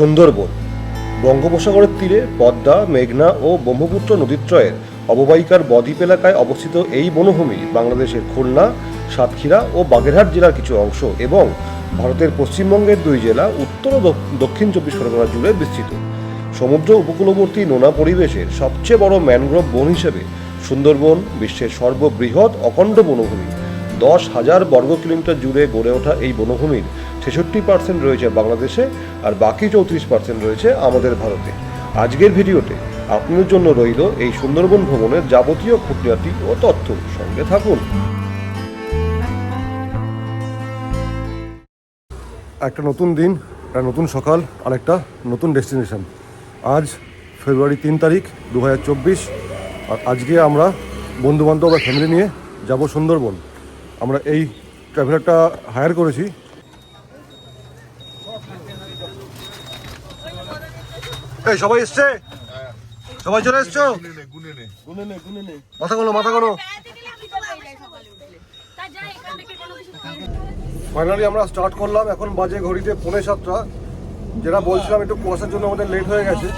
সুন্দরবন। বঙ্গোপসাগরের তীরে পদ্মা, মেঘনা ও ব্রহ্মপুত্র নদীত্রয়ের অববাহিকার বদ্বীপ এলাকায় অবস্থিত এই বনভূমি বাংলাদেশের খুলনা, সাতক্ষীরা ও বাগেরহাট জেলার কিছু অংশ এবং ভারতের পশ্চিমবঙ্গের দুই জেলা উত্তর ও দক্ষিণ চব্বিশ পরগনা জুড়ে বিস্তৃত। সমুদ্র উপকূলবর্তী নোনা পরিবেশের সবচেয়ে বড় ম্যানগ্রোভ বন হিসেবে সুন্দরবন বিশ্বের সর্ববৃহৎ অখণ্ড বনভূমি। দশ হাজার বর্গ কিলোমিটার জুড়ে গড়ে ওঠা এই বনভূমির ছেষট্টি পার্সেন্ট রয়েছে বাংলাদেশে আর বাকি চৌত্রিশ পার্সেন্ট রয়েছে আমাদের ভারতে। আজকের ভিডিওতে আপনাদের জন্য রইল এই সুন্দরবন ভ্রমণের যাবতীয় খুঁটিনাটি ও তথ্য। সঙ্গে থাকুন। একটা নতুন দিন, একটা নতুন সকাল আর একটা নতুন ডেস্টিনেশন। আজ ফেব্রুয়ারি তিন তারিখ দু হাজার চব্বিশ। আর আজকে আমরা বন্ধুবান্ধব বা ফ্যামিলি নিয়ে যাব সুন্দরবন। আমরা এই ট্রাভেলারটা হায়ার করেছি এই, সবাই এসছে? সবাই চলে এসছো? মাথা কোনো মাথা কোনো ফাইনালি আমরা স্টার্ট করলাম। এখন বাজে ঘড়িতে পৌনে সাতটা। যেটা বলছিলাম, একটু কুয়াশার জন্য আমাদের লেট হয়ে গেছে।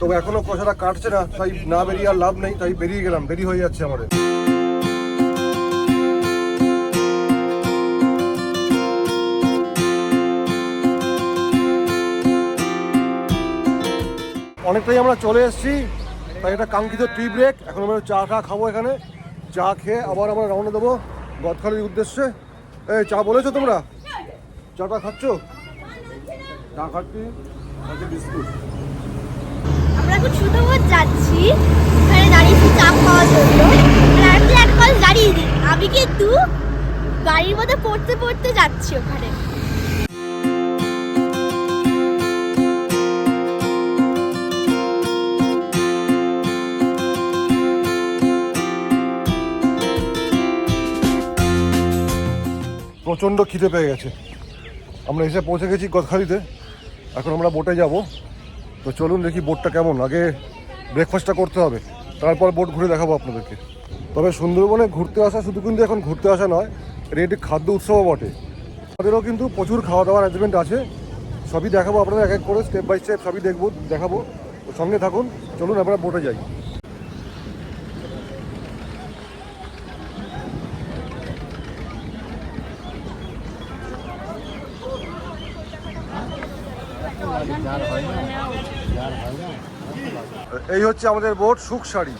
তবে এখনও কুয়াশাটা কাটছে না, তাই না বেরিয়ে আর লাভ নেই, তাই বেরিয়ে গেলাম। দেরি হয়ে যাচ্ছে আমাদের। অনেকটাই আমরা চলে এসেছি। তাই একটা কাঙ্ক্ষিত টি ব্রেক এখন আমরা চা টা খাব এখানে। চা খেয়ে আবার আমরা রওনা দেবো গদখালির উদ্দেশ্যে। এই, চা বলেছ তোমরা? চাটা খাচ্ছ? চা খাচ্ছি। বিস্কুট। যাচ্ছি। ওখানে দাঁড়িয়েছি চা খাওয়ার জন্য। আমি কিন্তু গাড়ির মধ্যে পড়তে পড়তে যাচ্ছি ওখানে। প্রচণ্ড খিদে পেয়ে গেছে। আমরা এসে পৌঁছে গেছি গদখালিতে। এখন আমরা বোটে যাব। তো চলুন দেখি বোটটা কেমন। আগে ব্রেকফাস্টটা করতে হবে। তারপর বোট ঘুরে দেখাবো আপনাদেরকে। তবে সুন্দরবনে ঘুরতে আসা শুধু কিন্তু এখন ঘুরতে আসা নয় এটা একটি খাদ্য উৎসবও বটে। আমাদেরও কিন্তু প্রচুর খাওয়া দাওয়ার অ্যারেঞ্জমেন্ট আছে। সবই দেখাবো আপনাদের এক এক করে স্টেপ বাই স্টেপ সবই দেখব, দেখাবো। সঙ্গে থাকুন। চলুন আমরা বোটে যাই। এই হচ্ছে আমাদের বোট, সুখ শাড়ি।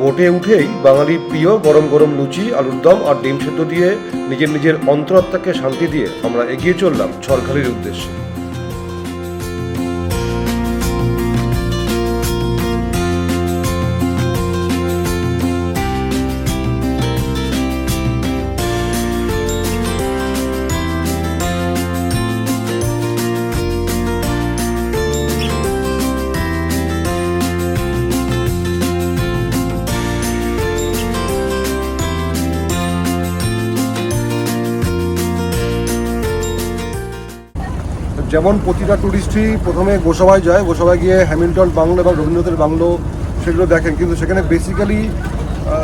বোটে উঠেই বাঙালির প্রিয় গরম গরম লুচি, আলুর দম আর ডিম সেদ্ধ দিয়ে নিজের নিজের অন্তরাত্মাকে শান্তি দিয়ে আমরা এগিয়ে চললাম ঝড়খালির উদ্দেশ্যে। যেমন প্রতিটা ট্যুরিস্টই প্রথমে গোসাবায় যায় গোসাবায় গিয়ে হ্যামিল্টন বাংলো এবং রবীন্দ্রনাথের বাংলো সেগুলো দেখেন। কিন্তু সেখানে বেসিক্যালি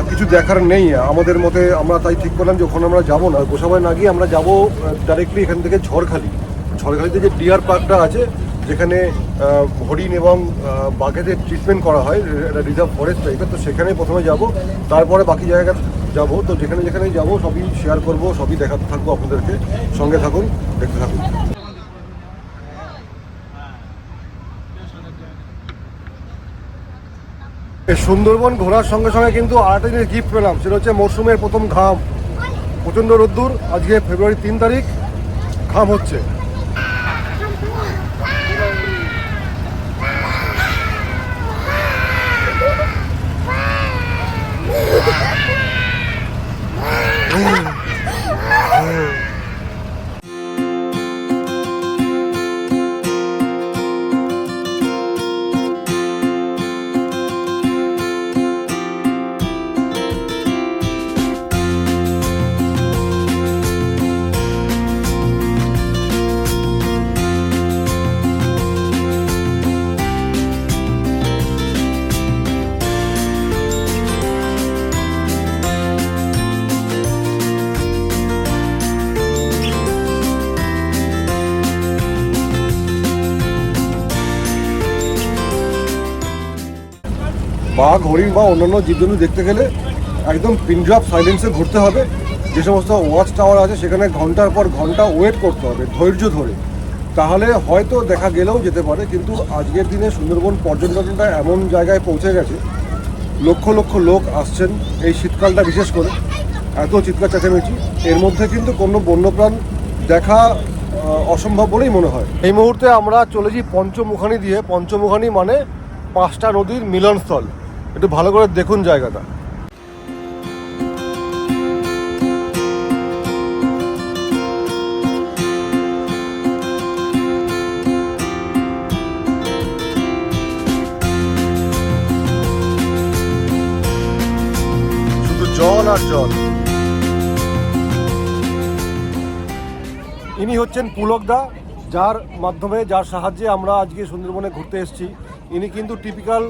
কিছু দেখার নেই। আমাদের মতে আমরা তাই ঠিক করলাম যে ওখানে আমরা যাব না। গোসাবায় না গিয়ে আমরা যাব ডাইরেক্টলি এখান থেকে ঝড়খালি। ঝড়খালিতে যে ডিয়ার পার্কটা আছে, যেখানে হরিণ এবং বাঘেদের ট্রিটমেন্ট করা হয় রিজার্ভ ফরেস্ট টাইপের তো সেখানে প্রথমে যাব। তারপরে বাকি জায়গা যাব। তো যেখানে যেখানে যাব, সবই শেয়ার করব, সবই দেখাতে থাকব আপনাদেরকে। সঙ্গে থাকুন, দেখতে থাকুন। সুন্দরবন ঘোরার সঙ্গে সঙ্গে কিন্তু আরেকটা জিনিস গিফট পেলাম, সেটা হচ্ছে মরশুমের প্রথম ঘাম। প্রচণ্ড রোদ্দুর, আজকে ফেব্রুয়ারি তিন তারিখ, ঘাম হচ্ছে। বাঘ, হরিণ বা অন্যান্য জীবজন্তু দেখতে গেলে একদম পিনড্রপ সাইলেন্সে ঘুরতে হবে। যে সমস্ত ওয়াচ টাওয়ার আছে, সেখানে ঘণ্টার পর ঘণ্টা ওয়েট করতে হবে, ধৈর্য ধরে। তাহলে হয়তো দেখা গেলেও যেতে পারে, কিন্তু আজকের দিনে সুন্দরবন পর্যটনটা এমন জায়গায় পৌঁছে গেছে। লক্ষ লক্ষ লোক আসছেন এই শীতকালটা বিশেষ করে। এত চিৎকার চেঁচামেচি। এর মধ্যে কিন্তু কোনো বন্যপ্রাণ দেখা অসম্ভব বলেই মনে হয়। এই মুহূর্তে আমরা চলেছি পঞ্চমুখানি দিয়ে। পঞ্চমুখানি মানে পাঁচটা নদীর মিলনস্থল। একটু ভালো করে দেখুন জায়গাটা। জল আর জল। ইনি হচ্ছেন পুলকদা যার মাধ্যমে, যার সাহায্যে আমরা আজকে সুন্দরবনে ঘুরতে এসেছি। ইনি কিন্তু টিপিক্যাল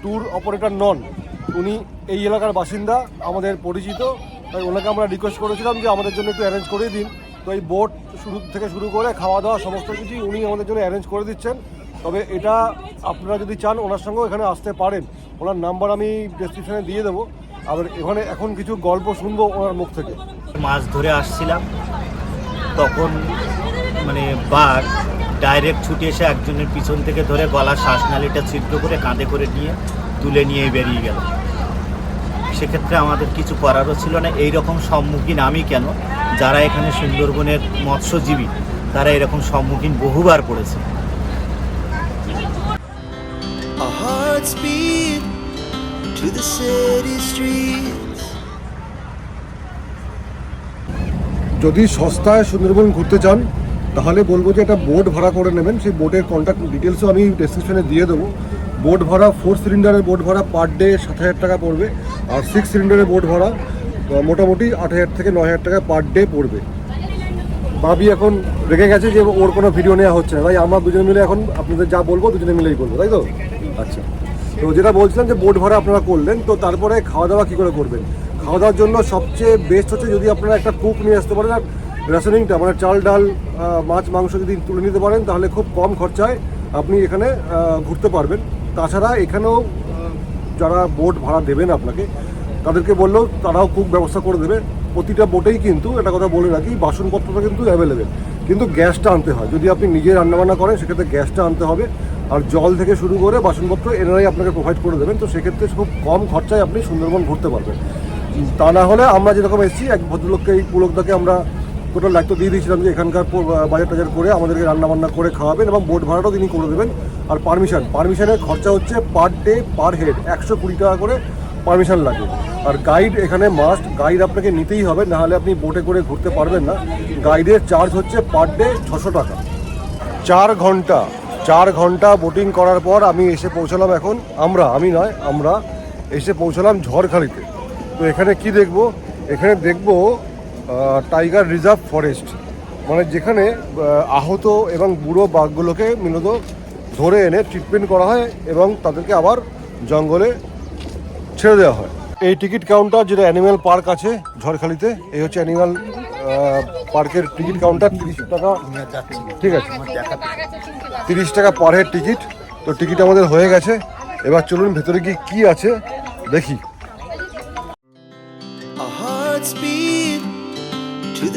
ট্যুর অপারেটর নন। উনি এই এলাকার বাসিন্দা, আমাদের পরিচিত। তাই ওনাকে আমরা রিকোয়েস্ট করেছিলাম যে আমাদের জন্য একটু অ্যারেঞ্জ করে দিন। তো এই বোট শুরু থেকে শুরু করে খাওয়া দাওয়া সমস্ত কিছুই উনি আমাদের জন্য অ্যারেঞ্জ করে দিচ্ছেন। তবে এটা আপনারা যদি চান, ওনার সঙ্গেও এখানে আসতে পারেন। ওনার নাম্বার আমি ডেসক্রিপশানে দিয়ে দেবো। আর এখানে এখন কিছু গল্প শুনব ওনার মুখ থেকে। মাছ ধরে আসছিলাম। তখন মানে বাঘ ডাইরেক্ট ছুটে এসে একজনের পিছন থেকে ধরে গলার শ্বাসনালীটা ছিদ্র করে কাঁধে করে নিয়ে তুলে নিয়ে বেরিয়ে গেল। সেক্ষেত্রে আমাদের কিছু করারও ছিল না। এই রকম সম্মুখীন আমি কেন? যারা এখানে সুন্দরবনের মৎস্যজীবী তারা এরকম সম্মুখীন বহুবার পড়েছে. যদি সস্তায় সুন্দরবন ঘুরতে চান তাহলে বলব যে একটা বোট ভাড়া করে নেবেন। সেই বোটের কন্ট্যাক্ট ডিটেলসও আমি ডেসক্রিপশনে দিয়ে দেবো। বোট ভাড়া ফোর সিলিন্ডারের বোট ভাড়া পার ডে সাত হাজার টাকা পড়বে আর সিক্স সিলিন্ডারের বোট ভাড়া মোটামুটি আট হাজার থেকে নয় হাজার টাকা পার ডে পড়বে। ভাবি এখন রেগে গেছে যে ওর কোনো ভিডিও নেওয়া হচ্ছে না। তাই আমরা দুজনে মিলে এখন আপনাদের যা বলব দুজনে মিলেই বলব তাই তো? আচ্ছা। তো যেটা বলছিলাম যে বোট ভাড়া আপনারা করলেন, তো তারপরে খাওয়া দাওয়া কী করে করবেন? খাওয়া দাওয়ার জন্য সবচেয়ে বেস্ট হচ্ছে যদি আপনারা একটা কুক নিয়ে আসতে পারেন। আর রেশনিংটা মানে চাল, ডাল মাছ, মাংস যদি তুলে নিতে পারেন, তাহলে খুব কম খরচায় আপনি এখানে ঘুরতে পারবেন। তাছাড়া এখানেও যারা বোট ভাড়া দেবেন আপনাকে, তাদেরকে বললেও তারাও খুব ব্যবস্থা করে দেবে। প্রতিটা বোটেই কিন্তু, একটা কথা বলে রাখি, বাসনপত্রটা কিন্তু অ্যাভেলেবেল কিন্তু গ্যাসটা আনতে হয়। যদি আপনি নিজে রান্নাবান্না করেন, সেক্ষেত্রে গ্যাসটা আনতে হবে। আর জল থেকে শুরু করে বাসনপত্র এনারাই আপনাকে প্রোভাইড করে দেবেন। তো সেক্ষেত্রে খুব কম খরচায় আপনি সুন্দরবন ঘুরতে পারবেন। তা না হলে আমরা যেরকম এসেছি, এক ভদ্রলোককে, এই পুলকদাকে আমরা টোটাল দায়িত্ব দিয়ে দিয়েছিলাম যে এখানকার বাজার টাজার করে আমাদেরকে রান্নাবান্না করে খাওয়াবেন এবং বোট ভাড়াটাও তিনি করে দেবেন। আর পারমিশন, পারমিশনের খরচা হচ্ছে পার ডে, পার হেড, একশো কুড়ি টাকা করে পারমিশন লাগে। আর গাইড এখানে মাস্ট, গাইড আপনাকে নিতেই হবে নাহলে আপনি বোটে করে ঘুরতে পারবেন না। গাইডের চার্জ হচ্ছে পার ডে ছশো টাকা। চার ঘণ্টা চার ঘণ্টা বোটিং করার পর আমি এসে পৌঁছালাম এখন, আমরা, আমি নয়, আমরা এসে পৌঁছালাম ঝড়খালিতে। তো এখানে কি দেখব? এখানে দেখব টাইগার রিজার্ভ ফরেস্ট মানে যেখানে আহত এবং বুড়ো বাঘগুলোকে মূলত ধরে এনে ট্রিটমেন্ট করা হয় এবং তাদেরকে আবার জঙ্গলে ছেড়ে দেওয়া হয়। এই টিকিট কাউন্টার যেটা অ্যানিম্যাল পার্ক আছে ঝড়খালিতে, এই হচ্ছে অ্যানিম্যাল পার্কের টিকিট কাউন্টার, তিরিশ টাকা, ঠিক আছে, তিরিশ টাকা পার হেড টিকিট তো টিকিট আমাদের হয়ে গেছে। এবার চলুন ভেতরে গিয়ে কি আছে দেখি।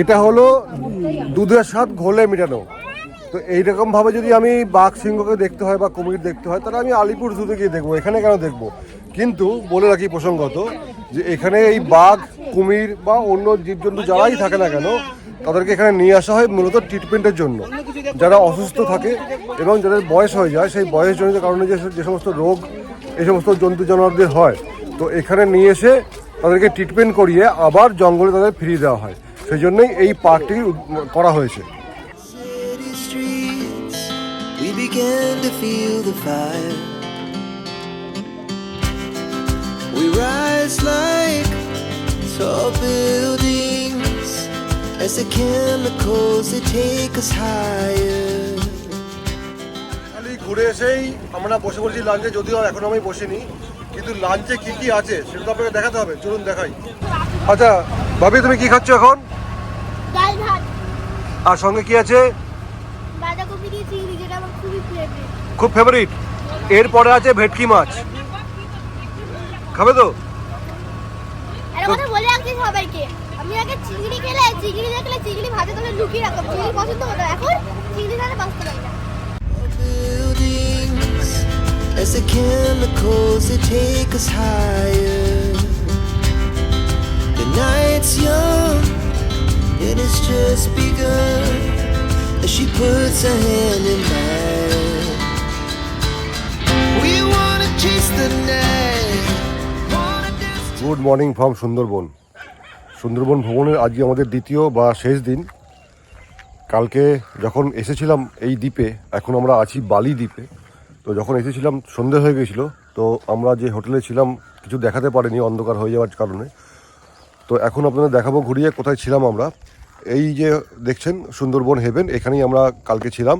এটা হলো দুধের স্বাদ ঘোলে মেটানো। তো এইরকম ভাবে যদি আমি বাঘ সিংহকে দেখতে হয় বা কুমির দেখতে হয়, তাহলে আমি আলিপুর জুতে গিয়ে দেখব। এখানে কেন দেখব? কিন্তু বলে রাখি প্রসঙ্গত যে এখানে এই বাঘ, কুমির বা অন্য জীবজন্তু যারাই থাকে না কেন, তাদেরকে এখানে নিয়ে আসা হয় মূলত ট্রিটমেন্টের জন্য। যারা অসুস্থ থাকে এবং যাদের বয়স হয়ে যায়, সেই বয়সজনিত কারণে যে যে সমস্ত রোগ এই সমস্ত জন্তু জানোয়ারদের হয়, তো এখানে নিয়ে এসে তাদেরকে ট্রিটমেন্ট করিয়ে আবার জঙ্গলে তাদের ফিরিয়ে দেওয়া হয়। সেই জন্যই এই পার্কটি করা হয়েছে। We began to feel the fire. We rise like tall buildings as the chemicals they take us higher. খালি ঘুরে এসেই আমরা বসে পড়েছি লাঞ্চে যদিও এখন আমি বসিনি। কিন্তু লাঞ্চে কি কি আছে সেটা তো আপনাকে দেখাতে হবে। চলুন দেখাই। আচ্ছা ভাবি তুমি কি খাচ্ছ এখন? আর সঙ্গে কি আছে? বাঁধাকপি দিয়ে চিংড়ি যেটা আমার খুবই ফেভারিট খুব ফেভারিট এরপরে আছে ভেটকি মাছ। খাবে তো? একটা কথা বলে রাখছি সবাইকে আমি আগে চিংড়ি খেলে চিংড়ি দেখলে চিংড়ি ভাজে তোলে লুকিয়ে রাখতাম চিংড়ি পছন্দ হতো এখন চিংড়ি ছাড়া বাঁচতে পারি না। As the chemicals they take us higher. The night's young and it's just begun. As she puts her hand in mine. We wanna chase the night. Good morning from Sundarban Sundarban ভ্রমণের আজকে আমাদের দ্বিতীয় বা শেষ দিন। কালকে যখন এসেছিলাম এই দ্বীপে, এখন আমরা আছি বালি দ্বীপে। তো যখন এসেছিলাম, সন্ধে হয়ে গেছিল, তো আমরা যে হোটেলে ছিলাম, কিছু দেখাতে পারিনি, অন্ধকার হয়ে যাওয়ার কারণে। তো এখন আপনাদের দেখাবো, ঘুরিয়ে কোথায় ছিলাম আমরা। এই যে দেখছেন সুন্দরবন হেভেন, এখানেই আমরা কালকে ছিলাম।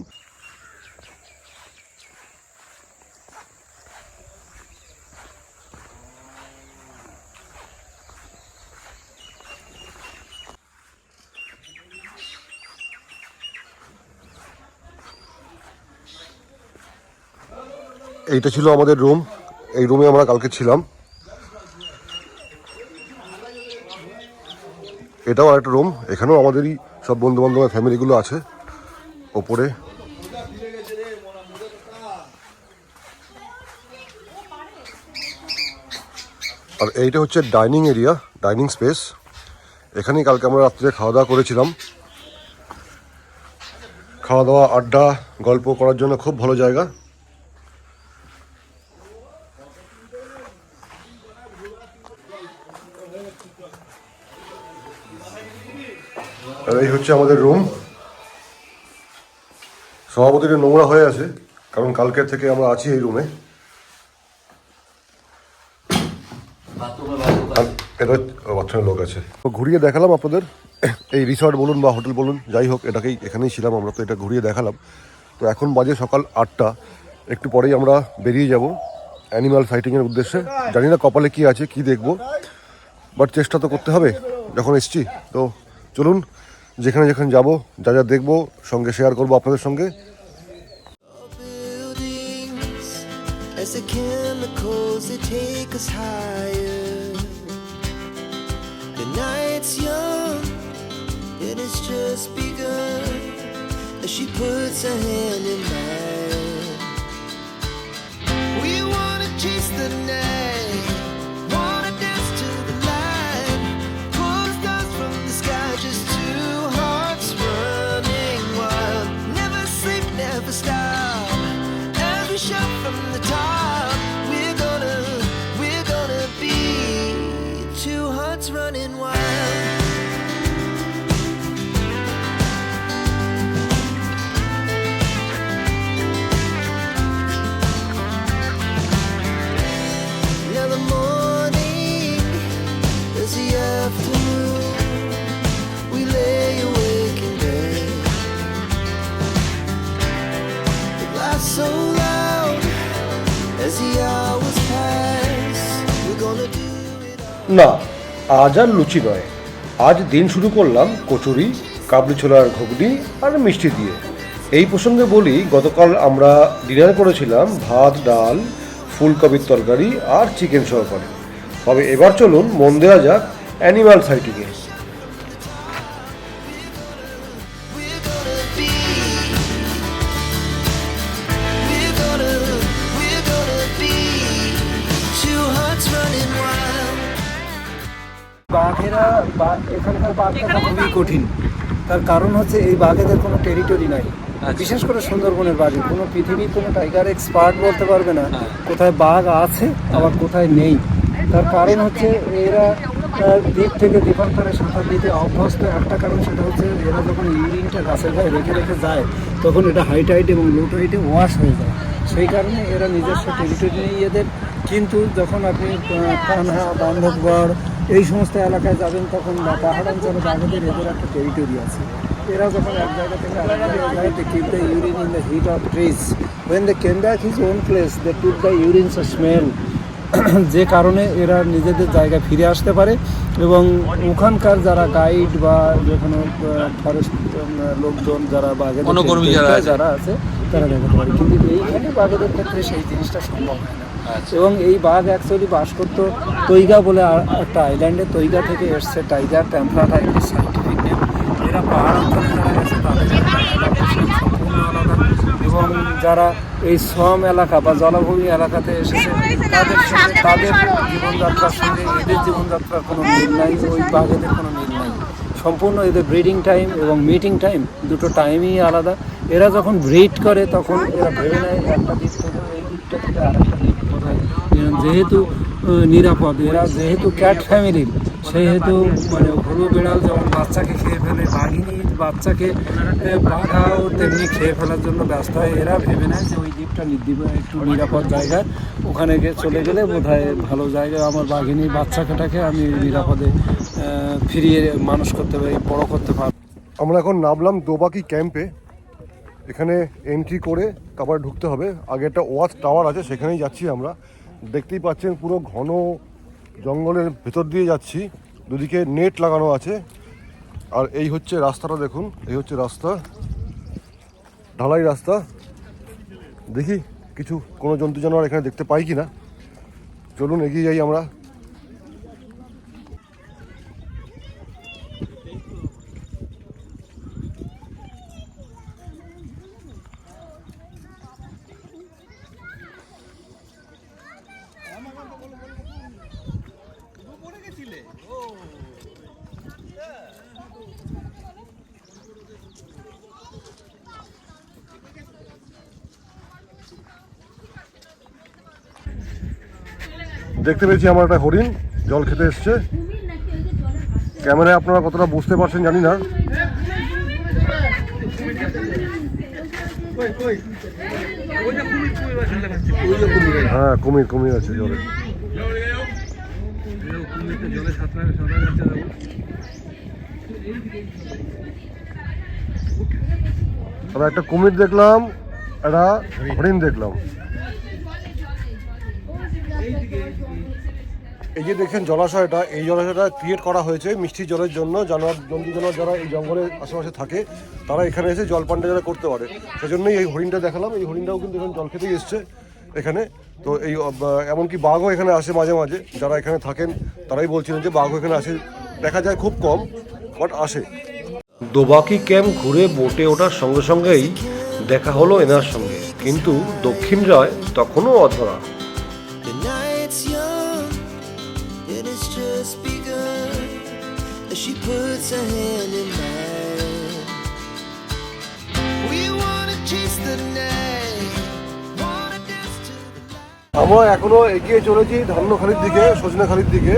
এইটা ছিল আমাদের রুম এই রুমে আমরা কালকে ছিলাম। এটাও একটা রুম এখানেও আমাদেরই সব বন্ধু বান্ধবের ফ্যামিলিগুলো আছে, ওপরে। আর এইটা হচ্ছে ডাইনিং এরিয়া ডাইনিং স্পেস এখানেই কালকে আমরা রাত্রে খাওয়া দাওয়া করেছিলাম। খাওয়া দাওয়া আড্ডা, গল্প করার জন্য খুব ভালো জায়গা। এই হচ্ছে আমাদের রুম সভাপতিটা নোংরা হয়ে আছে, কারণ কালকের থেকে আমরা আছি এই রুমে এটা বাথরুমের লোক আছে। ঘুরিয়ে দেখালাম আপনাদের। এই রিসর্ট বলুন বা হোটেল বলুন, যাই হোক, এটাকেই এখানেই ছিলাম আমরা, তো এটা ঘুরিয়ে দেখালাম। তো এখন বাজে সকাল আটটা। একটু পরেই আমরা বেরিয়ে যাব অ্যানিমাল ফাইটিংয়ের উদ্দেশ্যে। জানি না কপালে কি আছে, কি দেখব। বাট চেষ্টা তো করতে হবে, যখন এসছি। তো চলুন যেখানে যেখানে যাব যা যা দেখব সঙ্গে শেয়ার করব আপনাদের সঙ্গে। Chase the night. না, আজ আর লুচি নয়। আজ দিন শুরু করলাম কচুরি, কাবলি ছোলার ঘুগনি আর মিষ্টি দিয়ে। এই প্রসঙ্গে বলি, গতকাল আমরা ডিনার করেছিলাম ভাত, ডাল, ফুলকপির তরকারি আর চিকেন সহকারে। তবে এবার চলুন, মন দেওয়া যাক অ্যানিমাল সাইটিংয়ে খুবই কঠিন। তার কারণ হচ্ছে এই বাঘেদের কোনো টেরিটরি নাই। বিশেষ করে সুন্দরবনের বাঘে। কোনো পৃথিবীর কোনো টাইগার এক্সপার্ট বলতে পারবে না কোথায় বাঘ আছে আবার কোথায় নেই। তার কারণ হচ্ছে এরা দ্বীপ থেকে দ্বীপান্তরে সাঁতার দিতে অভ্যস্ত। একটা কারণ সেটা হচ্ছে এরা যখন ইউরিনটা গাছের গায়ে রেখে রেখে যায় তখন এটা হাই টাইট এবং লো টাইটে ওয়াশ হয়ে যায়। সেই কারণে এরা নিজস্ব টেরিটরি নেই এদের। কিন্তু যখন আপনি কানহা বান্ধবগড় এই সমস্ত এলাকায় যাবেন তখন বা পাহাড় অঞ্চলে বাঘেদের এদের একটা টেরিটরি আছে। এরা যখন এক জায়গা থেকে আরেক জায়গায় the urine in the heat of trees. When they came back his own place they took the urine smell. যে কারণে এরা নিজেদের জায়গায় ফিরে আসতে পারে এবং ওখানকার যারা গাইড বা যেখানে ফরেস্ট লোকজন যারা বাঘের বনকর্মী যারা আছে। যারা আছে তারা দেখাতে পারে। কিন্তু এইখানে বাঘেদের ক্ষেত্রে সেই জিনিসটা সম্ভব হয় না। এবং এই বাঘ অ্যাকচুয়ালি বাস করতো তৈগা বলে আর- একটা আইল্যান্ডে তৈগা থেকে এসছে টাইগার ট্যাম্পরা টাইগার সাইন্টিফিক নেম এরা পাহাড় অঞ্চলে যারা গেছে তাদের সম্পূর্ণ আলাদা। এবং যারা এই শ্রম এলাকা বা জলাভূমি এলাকাতে এসেছে তাদের সঙ্গে তাদের জীবনযাত্রার সঙ্গে এদের জীবনযাত্রার কোনো মিল নাই ওই বাঘেদের কোনো মিল নাই। সম্পূর্ণ এদের ব্রিডিং টাইম এবং মিটিং টাইম দুটো টাইমই আলাদা। এরা যখন ব্রিড করে তখন এরা ভেবে নেয় একটা দিক থেকে এই দিকটা থেকে আরেকটা দিক। যেহেতু নিরাপদ। এরা যেহেতু ক্যাট ফ্যামিলির সেহেতু মানে হলু বিড়াল যেমন বাচ্চাকে খেয়ে ফেলে, বাঘিনী বাচ্চাকে বাঘাও তেমনি খেয়ে ফেলার জন্য ব্যস্ত হয়। এরা ভেবে নেয় যে ওই দ্বীপটা নির্দীপ একটু নিরাপদ জায়গা। ওখানে গিয়ে চলে গেলে বোধহয় ভালো জায়গা। আমার বাঘিনী বাচ্চাটাকে আমি নিরাপদে ফিরিয়ে মানুষ করতে পারি, বড় করতে পারব। আমরা এখন নামলাম দোবাকি ক্যাম্পে। এখানে এন্ট্রি করে তারপরে ঢুকতে হবে। আগে একটা ওয়াচ টাওয়ার আছে, সেখানেই যাচ্ছি আমরা। দেখতেই পাচ্ছেন পুরো ঘন জঙ্গলের ভেতর দিয়ে যাচ্ছি। দুদিকে নেট লাগানো আছে। আর এই হচ্ছে রাস্তাটা দেখুন, এই হচ্ছে রাস্তা। ঢালাই রাস্তা। দেখি কিছু কোনো জন্তু জানোয়ার এখানে দেখতে পাই কি না চলুন এগিয়ে যাই আমরা। দেখতে পেয়েছি আমার একটা হরিণ, জল খেতে এসছে। ক্যামেরায় আপনারা কতটা বুঝতে পারছেন জানি না। হ্যাঁ কুমির কুমির আছে জলে। তবে একটা কুমির দেখলাম, একটা হরিণ দেখলাম। এই যে দেখছেন জলাশয়টা, এই জলাশয়টা ক্রিয়েট করা হয়েছে মিষ্টি জলের জন্য। জানোয়ার, জন্তু জানোয়ার যারা এই জঙ্গলের আশেপাশে থাকে, তারা এখানে এসে জল পানটা যারা করতে পারে। সেজন্যই এই হরিণটা দেখালাম। এই হরিণটাও কিন্তু এখন জল খেতেই এসছে। এখানে। তো এই এমনকি বাঘও এখানে আসে মাঝে মাঝে। যারা এখানে থাকেন, তারাই বলছিলেন যে বাঘও এখানে আসে। দেখা যায় খুব কম, বাট আসে। দোবাকি ক্যাম্প ঘুরে বোটে ওঠার সঙ্গে সঙ্গেই দেখা হলো এনার সঙ্গে। কিন্তু দক্ষিণ রায় তখনও অধরা। আমরা এখনও এগিয়ে চলেছি ধান্যখালির দিকে সজনেখালির দিকে।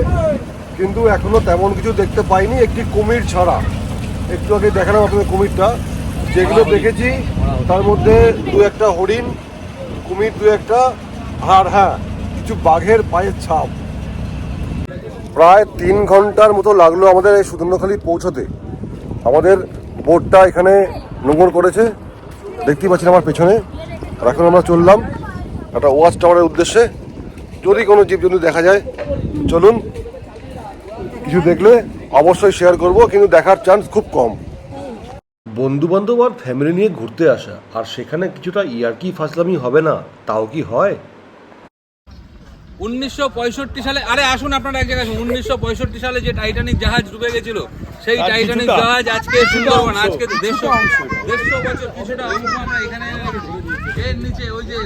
কিন্তু এখনও তেমন কিছু দেখতে পাইনি একটি কুমির ছাড়া। একটু আগে দেখালাম আপনাদের কুমিরটা। যেগুলো দেখেছি তার মধ্যে দু একটা হরিণ কুমির দু একটা আর হ্যাঁ কিছু বাঘের পায়ের ছাপ। প্রায় তিন ঘণ্টার মতো লাগল আমাদের এই সুদর্ণখালি পৌঁছতে। আমাদের বোটটা এখানে নোংর করেছে। দেখতেই পাচ্ছেন আমার পেছনে। আর এখন আমরা চললাম একটা ওয়াচ টাওয়ারের উদ্দেশ্যে যদি কোনো জীবজন্তু দেখা যায় চলুন কিছু দেখলে অবশ্যই শেয়ার করব কিন্তু দেখার চান্স খুব কম। বন্ধু বান্ধব আর ফ্যামিলি নিয়ে ঘুরতে আসা আর সেখানে কিছুটা ইয়ার্কি ফাসলামি হবে না তাও কি হয়? উনিশশো পঁয়ষট্টি সালে আরে আসুন আপনারা এক জায়গায় উনিশশো পঁয়ষট্টি সালে যে টাইটানিক জাহাজ ডুবে গেছিল সেই টাইটানিক জাহাজ আজকে সুন্দরবন আজকে দেড়শো দেড়শো বছর কিছুটা অংশ আমরা এখানে এর নিচে ওই যে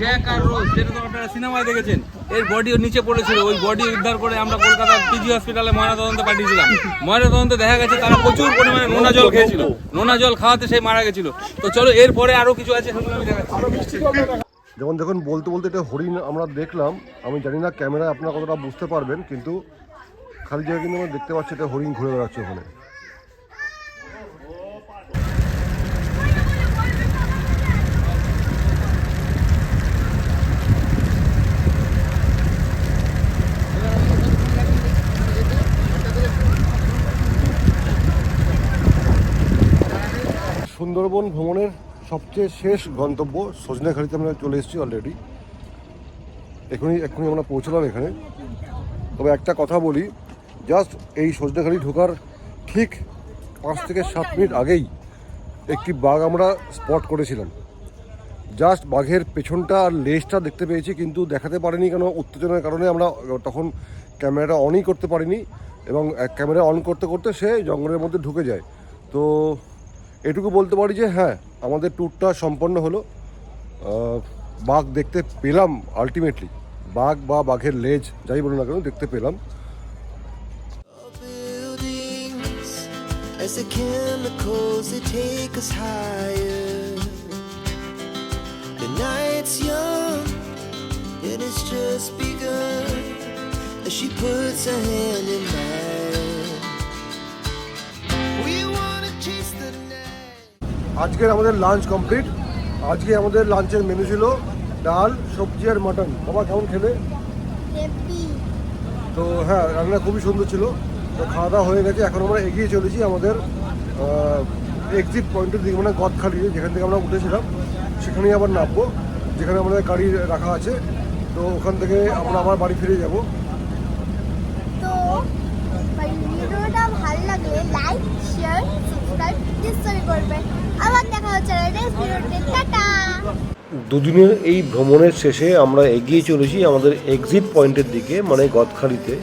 জ্যাক আর রোজ যেটা তো আপনারা সিনেমায় দেখেছেন এর বডিও নিচে পড়েছিল। ওই বডি উদ্ধার করে আমরা কলকাতার পিজি হসপিটালে ময়নাতদন্তে পাঠিয়েছিলাম। ময়নাতদন্তে দেখা গেছে তারা প্রচুর পরিমাণে নোনা জল খেয়েছিল। নোনা জল খাওয়াতে সেই মারা গেছিল। তো চলো এরপরে আরও কিছু আছে সেগুলো আমি দেখাচ্ছি। যেমন দেখুন বলতে বলতে এটা হরিণ আমরা দেখলাম আমি জানি না ক্যামেরায় আপনারা কতটা বুঝতে পারবেন কিন্তু খালি জায়গায় কিন্তু আমরা দেখতে পাচ্ছি এটা হরিণ ঘুরে বেড়াচ্ছে ওখানে। সুন্দরবন ভ্রমণের সবচেয়ে শেষ গন্তব্য সজনেখালিতে আমরা চলে এসেছি অলরেডি এখনই এখনই আমরা পৌঁছলাম এখানে। তবে একটা কথা বলি জাস্ট এই সজনেখালি ঢোকার ঠিক পাঁচ থেকে সাত মিনিট আগেই একটি বাঘ আমরা স্পট করেছিলাম। জাস্ট বাঘের পেছনটা আর লেজটা দেখতে পেয়েছি, কিন্তু দেখাতে পারিনি কেন, উত্তেজনার কারণে আমরা তখন ক্যামেরাটা অনই করতে পারিনি এবং ক্যামেরা অন করতে করতে সে জঙ্গলের মধ্যে ঢুকে যায়। তো এটুকু বলতে পারি যে হ্যাঁ আমাদের ট্যুরটা সম্পন্ন হলো বাঘ দেখতে পেলাম আলটিমেটলি বাঘ বা বাঘের লেজ যাই বলুন না কেন দেখতে পেলাম as the chemicals they take us higher. The night's young and it's just begun as she puts her hand in mine. আজকের আমাদের লাঞ্চ কমপ্লিট আজকে আমাদের লাঞ্চের মেনু ছিল ডাল সবজি আর মাটন বাবা কেমন খেলে? তো হ্যাঁ রান্না খুবই সুন্দর ছিল। তো খাওয়া দাওয়া হয়ে গেছে। এখন আমরা এগিয়ে চলেছি আমাদের এক্সিট পয়েন্টের দিকে মানে গদখালি যেখান থেকে আমরা উঠেছিলাম। সেখানেই আবার নামবো যেখানে আমাদের গাড়ি রাখা আছে। তো ওখান থেকে আমরা আবার বাড়ি ফিরে যাব। তো ভিডিওটা ভালো লাগলে লাইক শেয়ার সাবস্ক্রাইব নিশ্চয়ই করবেন আবার দেখা হচ্ছে দুদিনের এই ভ্রমণের শেষে আমরা এগিয়ে চলেছি আমাদের এক্সিট পয়েন্টের দিকে মানে গদখালিতে।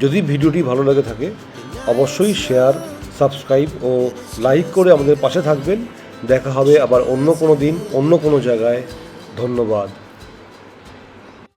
যদি ভিডিওটি ভালো লাগে থাকে, অবশ্যই শেয়ার সাবস্ক্রাইব ও লাইক করে আমাদের পাশে থাকবেন। দেখা হবে আবার অন্য কোনো দিন, অন্য কোনো জায়গায়। ধন্যবাদ।